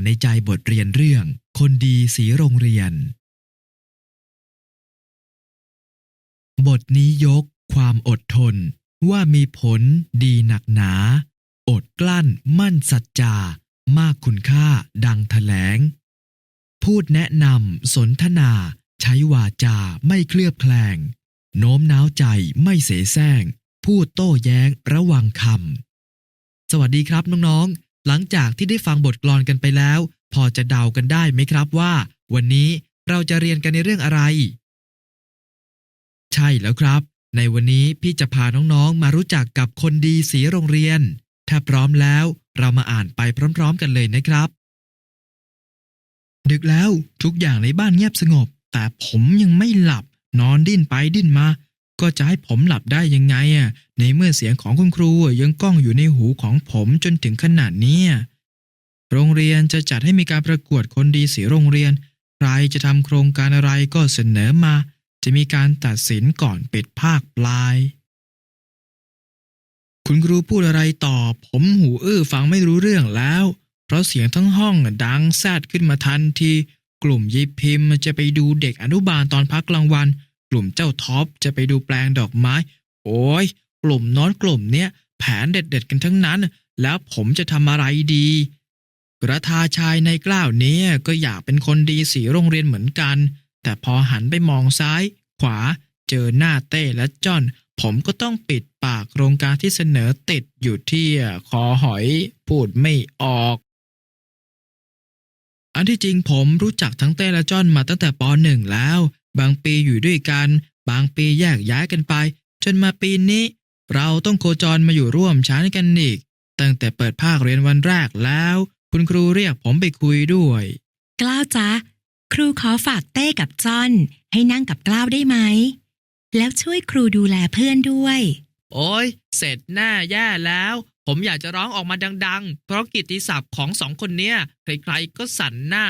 านในใจบทเรียนเรื่อง คนดีสีโรงเรียน บทนี้ยกความอดทน ว่ามีผลดีหนักหนา อดกลั้นมั่นสัจจา มากคุณค่าดังแถลง พูดแนะนำสนทนา ใช้วาจาไม่เคลือบแคลง โน้มน้าวใจไม่เสแสร้ง พูดโต้แย้งระวังคำสวัสดีครับน้องๆ หลังจากที่ได้ฟังบทกลอนกันไปแล้ว พอจะเดากันได้ไหมครับว่า วันนี้เราจะเรียนกันในเรื่องอะไร ใช่แล้วครับ ในวันนี้พี่จะพาน้องๆ มารู้จักกับคนดีสีโรงเรียน ถ้าพร้อมแล้วเรามาอ่านไปพร้อมๆ กันเลยนะครับ ดึกแล้วทุกอย่างในบ้านเงียบสงบ แต่ผมยังไม่หลับนอนดิ้นไปดิ้นมา ก็จะให้ผมหลับได้ยังไงอะในเมื่อเสียงของคุณครูยังก้องอยู่ในหูของผมจนถึงขนาดนี้โรงเรียนจะจัดให้มีการประกวดคนดีสีโรงเรียน ใครจะทำโครงการอะไรก็เสนอมา จะมีการตัดสินก่อนปิดภาคปลาย คุณครูพูดอะไรต่อ ผมหูอื้อฟังไม่รู้เรื่องแล้ว เพราะเสียงทั้งห้องดังแซดขึ้นมาทันที กลุ่มยิบพิมพ์จะไปดูเด็กอนุบาลตอนพักกลางวัน กลุ่มเจ้าท็อปจะไปดูแปลงดอกไม้ โอ้ยกลุ่มน้อนกลุ่มเนี้ยแผนเด็ดๆกันทั้งนั้น แล้วผมจะทำอะไรดี กระทาชายในกล้าวเนี้ก็อยากเป็นคนดีสีโรงเรียนเหมือนกัน แต่พอหันไปมองซ้าย ขวาเจอหน้าเต้และจอนผมก็ต้องปิดปากโครงการที่เสนอติดอยู่ที่คอหอยพูดไม่ออก อันที่จริงผมรู้จักทั้งเต้และจอนมาตั้งแต่ปหนึ่งแล้ว บางปีอยู่ด้วยกัน บางปีแยกย้ายกันไป จนมาปีนี้ เราต้องโคจรมาอยู่ร่วมชั้นกันอีก ตั้งแต่เปิดภาคเรียนวันแรกแล้ว คุณครูเรียกผมไปคุยด้วย กล้าวจ๊ะ ครูขอฝากเต้กับจ้อน ให้นั่งกับกล้าวได้ไหม แล้วช่วยครูดูแลเพื่อนด้วย โอ้ยเสร็จแน่แย่แล้ว ผมอยากจะร้องออกมาดัง ๆ เพราะกิตติศัพท์ของสองคนเนี้ยใครๆก็สั่นหน้า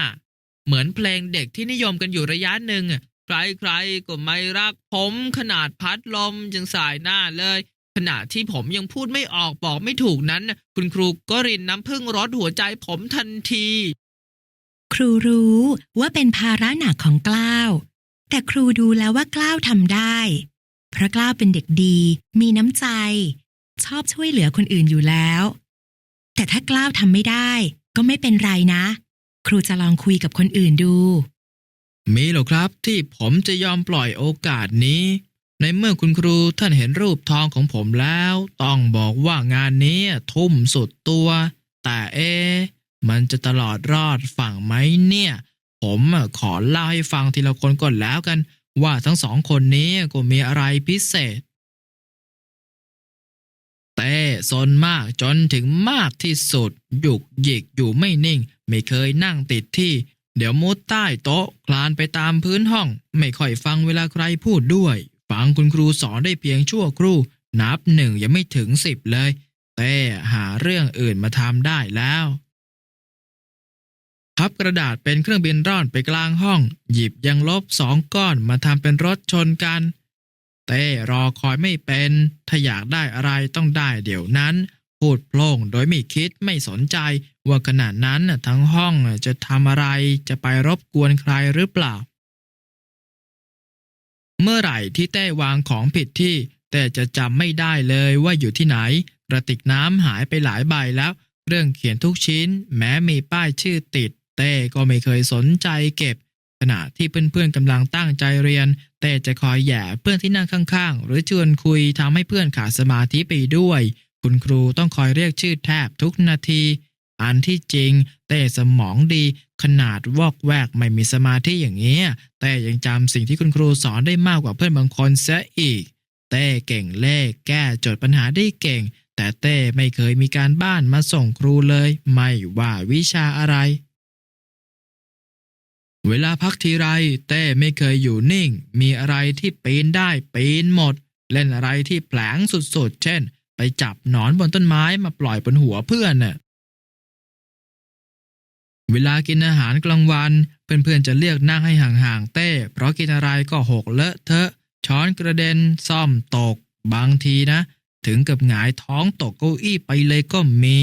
เหมือนเพลงเด็กที่นิยมกันอยู่ระยะหนึ่ง ใครๆก็ไม่รักผมขนาดพัดลมยังสายหน้าเลย ขณะที่ผมยังพูดไม่ออกบอกไม่ถูกนั้น คุณครูก็รินน้ำพึ่งรดหัวใจผมทันที ครูรู้ว่าเป็นภาระหนักของกล้าว แต่ครูดูแล้วว่ากล้าวทำได้ เพราะกล้าวเป็นเด็กดี มีน้ำใจ ชอบช่วยเหลือคนอื่นอยู่แล้ว แต่ถ้ากล้าวทำไม่ได้ ก็ไม่เป็นไรนะ ครูจะลองคุยกับคนอื่นดู มีหรอครับที่ผมจะยอมปล่อยโอกาสนี้ ในเมื่อคุณครูท่านเห็นรูปทองของผมแล้ว ต้องบอกว่างานนี้ทุ่มสุดตัว แต่เอะมันจะตลอดรอดฝั่งไหมเนี่ย ผมขอเล่าให้ฟังทีละคนก่อนแล้วกัน ว่าทั้งสองคนนี้ก็มีอะไรพิเศษ เต้สนมากจนถึงมากที่สุดหยุกหยิกอยู่ไม่นิ่ง ไม่เคยนั่งติดที่ เดี๋ยวมุดใต้โต๊ะคลานไปตามพื้นห้อง ไม่ค่อยฟังเวลาใครพูดด้วย ฟังคุณครูสอนได้เพียงชั่วครู่ นับหนึ่งยังไม่ถึงสิบเลยเต้หาเรื่องอื่นมาทำได้แล้วพับกระดาษเป็นเครื่องบินร่อนไปกลางห้อง หยิบยังลบสองก้อนมาทำเป็นรถชนกัน เต้รอคอยไม่เป็น ถ้าอยากได้อะไรต้องได้เดี๋ยวนั้น พูดโพล่งโดยไม่คิดไม่สนใจ ว่าขณะนั้นทั้งห้องจะทำอะไรจะไปรบกวนใครหรือเปล่า เมื่อไหร่ที่เต้วางของผิดที่เต้จะจำไม่ได้เลยว่าอยู่ที่ไหน กระติกน้ำหายไปหลายใบแล้ว เรื่องเขียนทุกชิ้น แม้มีป้ายชื่อติด เต้ก็ไม่เคยสนใจเก็บ ขณะที่เพื่อนๆกำลังตั้งใจเรียน เต้จะคอยแย่เพื่อนที่นั่งข้างๆ หรือชวนคุยทำให้เพื่อนขาดสมาธิไปด้วย คุณครูต้องคอยเรียกชื่อแทบทุกนาที อันที่จริง เต้สมองดี ขนาดวอกแวกไม่มีสมาธิอย่างเงี้ยแต่ยังจำสิ่งที่คุณครูสอนได้มากกว่าเพื่อนบางคนเสียอีก เต้เก่งเลข แก้โจทย์ปัญหาได้เก่ง แต่เต้ไม่เคยมีการบ้านมาส่งครูเลย ไม่ว่าวิชาอะไร เวลาพักทีไร เต้ไม่เคยอยู่นิ่ง มีอะไรที่ปีนได้ปีนหมด เล่นอะไรที่แผลงสุดๆ เช่น ไปจับหนอนบนต้นไม้มาปล่อยบนหัวเพื่อนน่ะเวลากินอาหารกลางวัน เพื่อนๆจะเรียกนั่งให้ห่างๆเต้ เพราะกินอะไรก็หกเลอะเทอะ ช้อนกระเด็นซ่อมตก บางทีนะ ถึงกับหงายท้องตกเก้าอี้ไปเลยก็มี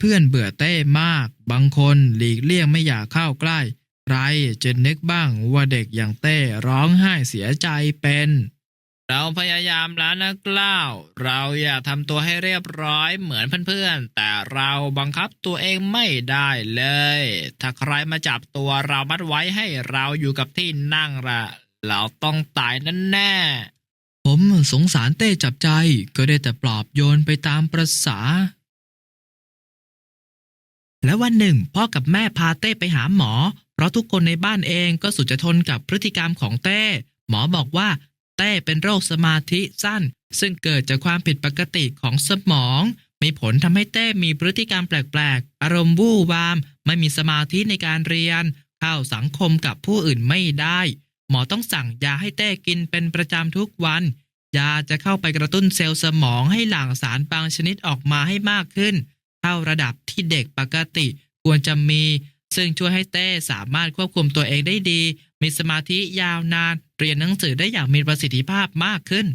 เพื่อนๆเบื่อเต้มาก บางคนหลีกเลี่ยงไม่อยากเข้าใกล้ ใครจะนึกบ้างว่าเด็กอย่างเต้ร้องไห้เสียใจเป็น เราพยายามแล้วนะกล้าว เราอยากทำตัวให้เรียบร้อยเหมือนเพื่อนๆ แต่เราบังคับตัวเองไม่ได้เลย ถ้าใครมาจับตัวเรามัดไว้ให้เราอยู่กับที่นั่งละเราต้องตายแน่ๆผมสงสารเต้จับใจ ก็ได้แต่ปลอบโยนไปตามประษา และวันหนึ่ง พ่อกับแม่พาเต้ไปหาหมอ เพราะทุกคนในบ้านเองก็สุดจะทนกับพฤติกรรมของเต้ หมอบอกว่า เต้เป็นโรคสมาธิสั้น ซึ่งเกิดจากความผิดปกติของสมอง มีผลทำให้เต้มีพฤติกรรมแปลกๆ อารมณ์วู่วาม ไม่มีสมาธิในการเรียน เข้าสังคมกับผู้อื่นไม่ได้ หมอต้องสั่งยาให้เต้กินเป็นประจำทุกวัน ยาจะเข้าไปกระตุ้นเซลล์สมองให้หลั่งสารบางชนิดออกมาให้มากขึ้น เท่าระดับที่เด็กปกติควรจะมี ซึ่งช่วยให้เต้สามารถควบคุมตัวเองได้ดี มีสมาธิยาวนาน เรียนหนังสือได้อย่างมีประสิทธิภาพมากขึ้น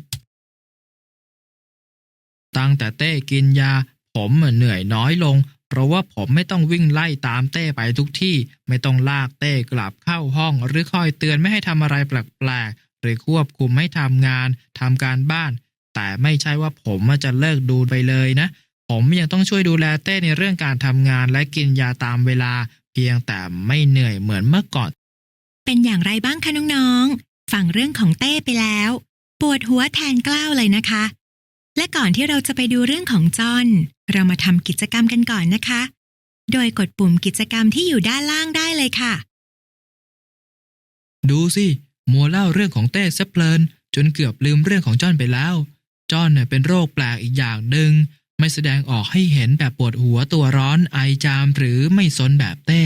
ตั้งแต่เต้กินยา ผมเหนื่อยน้อยลง เพราะว่าผมไม่ต้องวิ่งไล่ตามเต้ไปทุกที่ ไม่ต้องลากเต้กลับเข้าห้อง หรือคอยเตือนไม่ให้ทำอะไรแปลกๆหรือควบคุมให้ทำงานทำการบ้าน แต่ไม่ใช่ว่าผมจะเลิกดูไปเลยนะ ผมยังต้องช่วยดูแลเต้ในเรื่องการทำงานและกินยาตามเวลา เพียงแต่ไม่เหนื่อยเหมือนเมื่อก่อน เป็นอย่างไรบ้างคะน้องๆ ฟังเรื่องของเต้ไปแล้ว ปวดหัวแทนกล้าวเลยนะคะ และก่อนที่เราจะไปดูเรื่องของจอน เรามาทำกิจกรรมกันก่อนนะคะ โดยกดปุ่มกิจกรรมที่อยู่ด้านล่างได้เลยค่ะ ดูสิมัวเล่าเรื่องของเต้ซะเพลิน จนเกือบลืมเรื่องของจอนไปแล้ว จอนเนี่ยเป็นโรคแปลกอีกอย่างหนึ่งไม่แสดงออกให้เห็นแบบปวดหัวตัวร้อนไอจามหรือไม่สนแบบเต้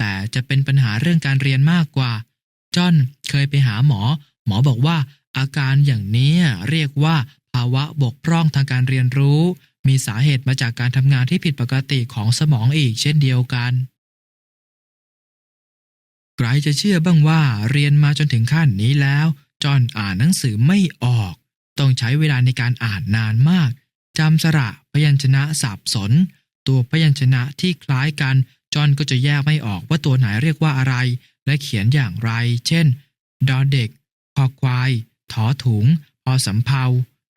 แต่จะเป็นปัญหาเรื่องการเรียนมากกว่า จอนเคยไปหาหมอ หมอบอกว่า อาการอย่างนี้เรียกว่า ภาวะบกพร่องทางการเรียนรู้ มีสาเหตุมาจากการทำงานที่ผิดปกติของสมองอีกเช่นเดียวกันใครจะเชื่อบ้างว่าเรียนมาจนถึงขั้นนี้แล้ว จอนอ่านหนังสือไม่ออก ต้องใช้เวลาในการอ่านนานมากจำสระพยัญชนะสับสน ตัวพยัญชนะที่คล้ายกัน จอนก็จะแยกไม่ออกว่าตัวไหนเรียกว่าอะไร และเขียนอย่างไร เช่น ดอเด็ก คอควาย ถอถุง พอสำเพา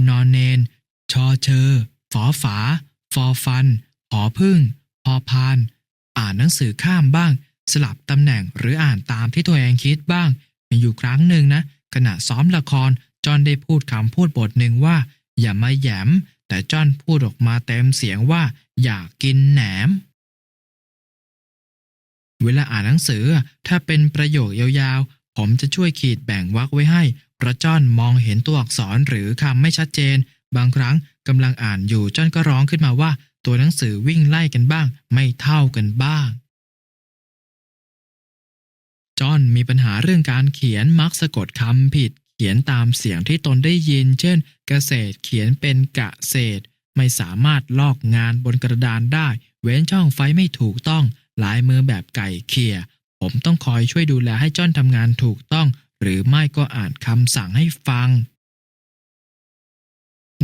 นอนเนน ชอเชอ ฝอฝา ฟอฟัน หอพึ่ง พอพาน อ่านหนังสือข้ามบ้าง สลับตำแหน่งหรืออ่านตามที่ตัวเองคิดบ้าง มีอยู่ครั้งหนึ่งนะ ขณะซ้อมละคร จอนได้พูดคำพูดบทหนึ่งว่า อย่ามาแยม แต่จอนพูดออกมาเต็มเสียงว่า อยากกินแหนม เวลาอ่านหนังสือ ถ้าเป็นประโยคยาวๆ ผมจะช่วยขีดแบ่งวรรคไว้ให้เพราะจ้อนมองเห็นตัวอักษรหรือคำไม่ชัดเจน บางครั้งกำลังอ่านอยู่จ้อนก็ร้องขึ้นมาว่า ตัวหนังสือวิ่งไล่กันบ้าง ไม่เท่ากันบ้างจอนมีปัญหาเรื่องการเขียนมักสะกดคำผิด เขียนตามเสียงที่ตนได้ยิน เช่น เกษตรเขียนเป็นกะเศษ ไม่สามารถลอกงานบนกระดานได้ เว้นช่องไฟไม่ถูกต้อง ลายมือแบบไก่เขี่ยผมต้องคอยช่วยดูแลให้จ้อนทำงานถูกต้อง หรือไม่ก็อ่านคำสั่งให้ฟัง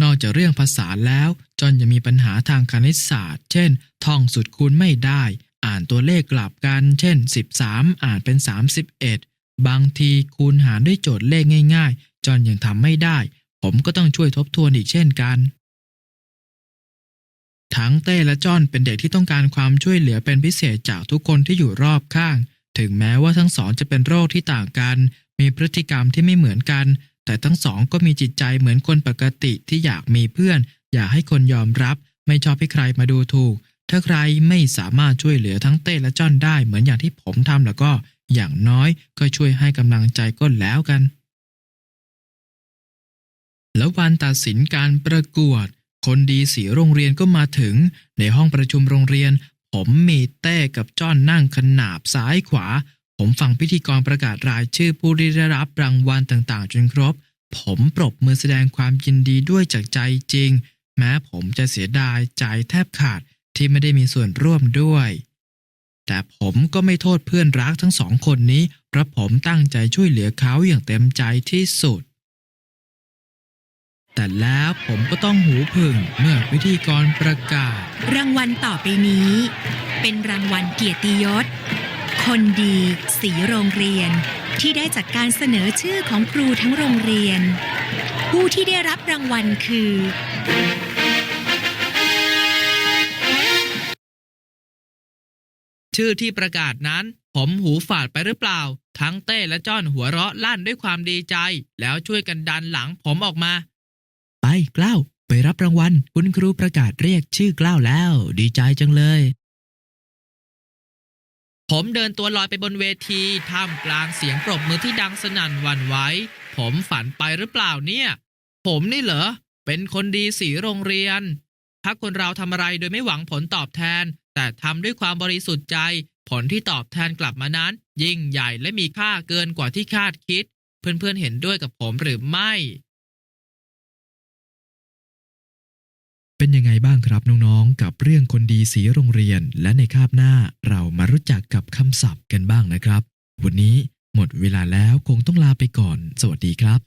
นอกจากเรื่องภาษาแล้วจอนยังมีปัญหาทางคณิตศาสตร์ เช่น ท่องสุดคูณไม่ได้ อ่านตัวเลขกลับกัน เช่น 13 อ่านเป็น 31 บางทีคูณหารด้วยโจทย์เลขง่าย ๆ จอนยังทำไม่ได้ ผมก็ต้องช่วยทบทวนอีกเช่นกัน ทั้งเต้และจ้อนเป็นเด็กที่ต้องการความช่วยเหลือเป็นพิเศษจากทุกคนที่อยู่รอบข้าง ถึงแม้ว่าทั้งสองจะเป็นโรคที่ต่างกัน มีพฤติกรรมที่ไม่เหมือนกัน แต่ทั้งสองก็มีจิตใจเหมือนคนปกติที่อยากมีเพื่อน อยากให้คนยอมรับ ไม่ชอบให้ใครมาดูถูก ถ้าใครไม่สามารถช่วยเหลือทั้งเต้และจ้อนได้เหมือนอย่างที่ผมทำแล้วก็ อย่างน้อยก็ช่วยให้กำลังใจก็แล้วกัน แล้ววันตัดสินการประกวด คนดีสีโรงเรียนก็มาถึง ในห้องประชุมโรงเรียน ผมมีเต้กับจ้อนนั่งขนาบซ้ายขวา ผมฟังพิธีกรประกาศรายชื่อผู้ได้รับรางวัลต่างๆ จนครบ ผมปรบมือแสดงความยินดีด้วยจากใจจริง แม้ผมจะเสียดายใจแทบขาดที่ไม่ได้มีส่วนร่วมด้วย แต่ผมก็ไม่โทษเพื่อนรักทั้งสองคนนี้เพราะผมตั้งใจช่วยเหลือเขาอย่างเต็มใจที่สุด แต่แล้วผมก็ต้องหูผึ่งเมื่อพิธีกรประกาศ รางวัลต่อไปนี้ เป็นรางวัลเกียรติยศ คนดีสีโรงเรียน ที่ได้จากการเสนอชื่อของครูทั้งโรงเรียน ผู้ที่ได้รับรางวัลคือ ชื่อที่ประกาศนั้น ผมหูฝาดไปหรือเปล่า ทั้งเต้และจ้อนหัวเราะลั่นด้วยความดีใจ แล้วช่วยกันดันหลังผมออกมา ไปกล้าวไปรับรางวัล คุณครูประกาศเรียกชื่อกล้าวแล้ว ดีใจจังเลย ผมเดินตัวลอยไปบนเวทีท่ามกลางเสียงปรบมือที่ดังสนั่นหวั่นไหวผมฝันไปหรือเปล่าเนี่ย ผมนี่เหรอ เป็นคนดีสีโรงเรียน ถ้าคนเราทำอะไรโดยไม่หวังผลตอบแทน แต่ทำด้วยความบริสุทธิ์ใจ ผลที่ตอบแทนกลับมานั้น ยิ่งใหญ่และมีค่าเกินกว่าที่คาดคิด เพื่อนๆเห็นด้วยกับผมหรือไม่ เป็นยังไงบ้างครับน้องๆ กับเรื่องคนดีสีโรงเรียน และในคาบหน้าเรามารู้จักกับคำศัพท์กันบ้างนะครับ วันนี้หมดเวลาแล้วคงต้องลาไปก่อน สวัสดีครับ